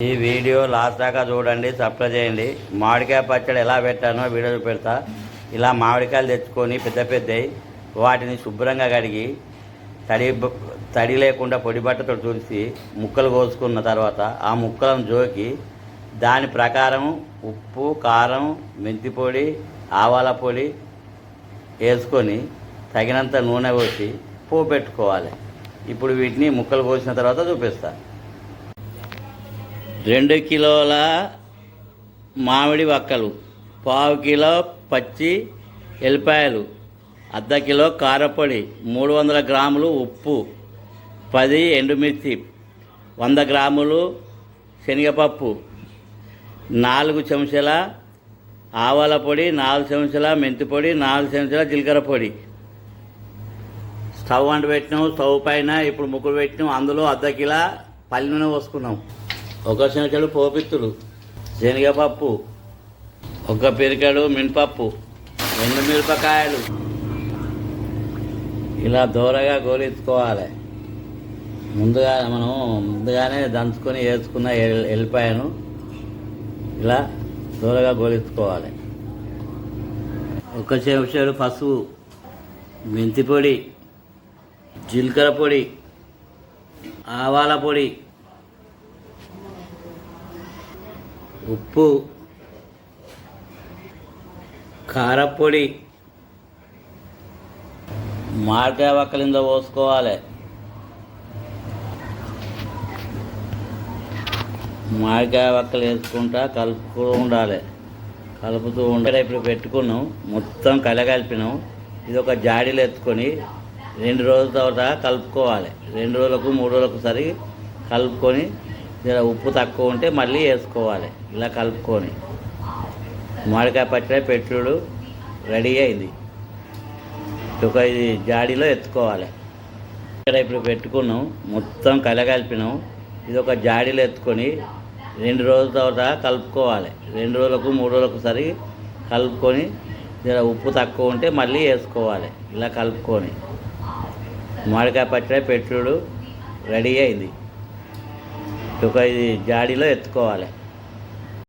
ఈ video last దాకా చూడండి సబ్స్క్రైబ్ చేయండి. మామిడికాయ పచ్చడి ఎలా పెట్టానో వీడియో పెడతా ఇలా మామిడికాయలు తెచ్చుకొని పెద్ద పెద్దవి వాటిని శుభ్రంగా కడిగి తడి తడి లేకుండా పొడి బట్టతో తుడిచి ముక్కలు కోసుకున్న తర్వాత ఆ ముక్కలను జోకి దాని ప్రకారం ఉప్పు కారం మెంతి పొడి ఆవాల పొడి వేసుకొని తగినంత నూనె పోసి పోపు పెట్టుకోవాలి ఇప్పుడు వీటిని ముక్కలు కోసిన తర్వాత చూపిస్తాను రెండు కిలోల మామిడి వక్కలు పావు కిలో పచ్చి ఎల్లిపాయలు అర్ధ కిలో కారపొడి మూడు వందల గ్రాములు ఉప్పు పది ఎండుమిర్చి వంద గ్రాములు శనగపప్పు నాలుగు చెంచాల ఆవాల పొడి నాలుగు చెంచాల మెంతి పొడి నాలుగు చెంచాల జీలకర్ర పొడి. స్టవ్ అంటు పెట్టినాం స్టవ్ పైన ఇప్పుడు ముగ్గురు పెట్టినాం అందులో అర్ధ కిలో పల్లి నూనె పోసుకున్నాం. ఒక చెంచాడు పోపిత్తులు శనగపప్పు ఒక పెరికాడు మినపప్పు రెండు మిరపకాయలు. ఇలా దూరగా గోలెత్తుకోవాలి ముందుగా మనం ముందుగానే దంచుకొని వేసుకున్న ఎల్- ఎల్లిపాయను ఇలా దూరగా గోలెత్తుకోవాలి ఒక చెంచాడు పసుపు మెంతి పొడి జీలకర్ర పొడి ఆవాల పొడి ఉప్పు కారపొడి మామిడికాయ వక్కలింద పోసుకోవాలి. మామిడికాయ వక్కలు వేసుకుంటా కలుపుతూ ఉండాలి. కలుపుతూ ఉండాలి ఇప్పుడు పెట్టుకున్నాం. మొత్తం కలగలిపినాం. ఇది ఒక జాడీలు ఎత్తుకొని రెండు రోజుల తర్వాత కలుపుకోవాలి. రెండు రోజులకు మూడు రోజులకు సరి కలుపుకొని జర ఉప్పు తక్కువ ఉంటే మళ్ళీ వేసుకోవాలి. ఇలా కలుపుకొని. మామిడికాయ పచ్చడి పెట్టుడు రెడీ అయింది. ఒక ఇది జాడీలో ఎత్తుకోవాలి. ఇక్కడ ఇప్పుడు పెట్టుకున్నాం. మొత్తం కలగలిపినాం. ఇది ఒక జాడీలో ఎత్తుకొని రెండు రోజుల తర్వాత కలుపుకోవాలి. రెండు రోజులకు మూడు రోజులకు సరి కలుపుకొని జర ఉప్పు తక్కువ ఉంటే మళ్ళీ వేసుకోవాలి. ఇలా కలుపుకొని. మామిడికాయ పచ్చడి పెట్టుడు రెడీ అయింది. ఒక ఇది జాడీలో ఎత్తుకోవాలి.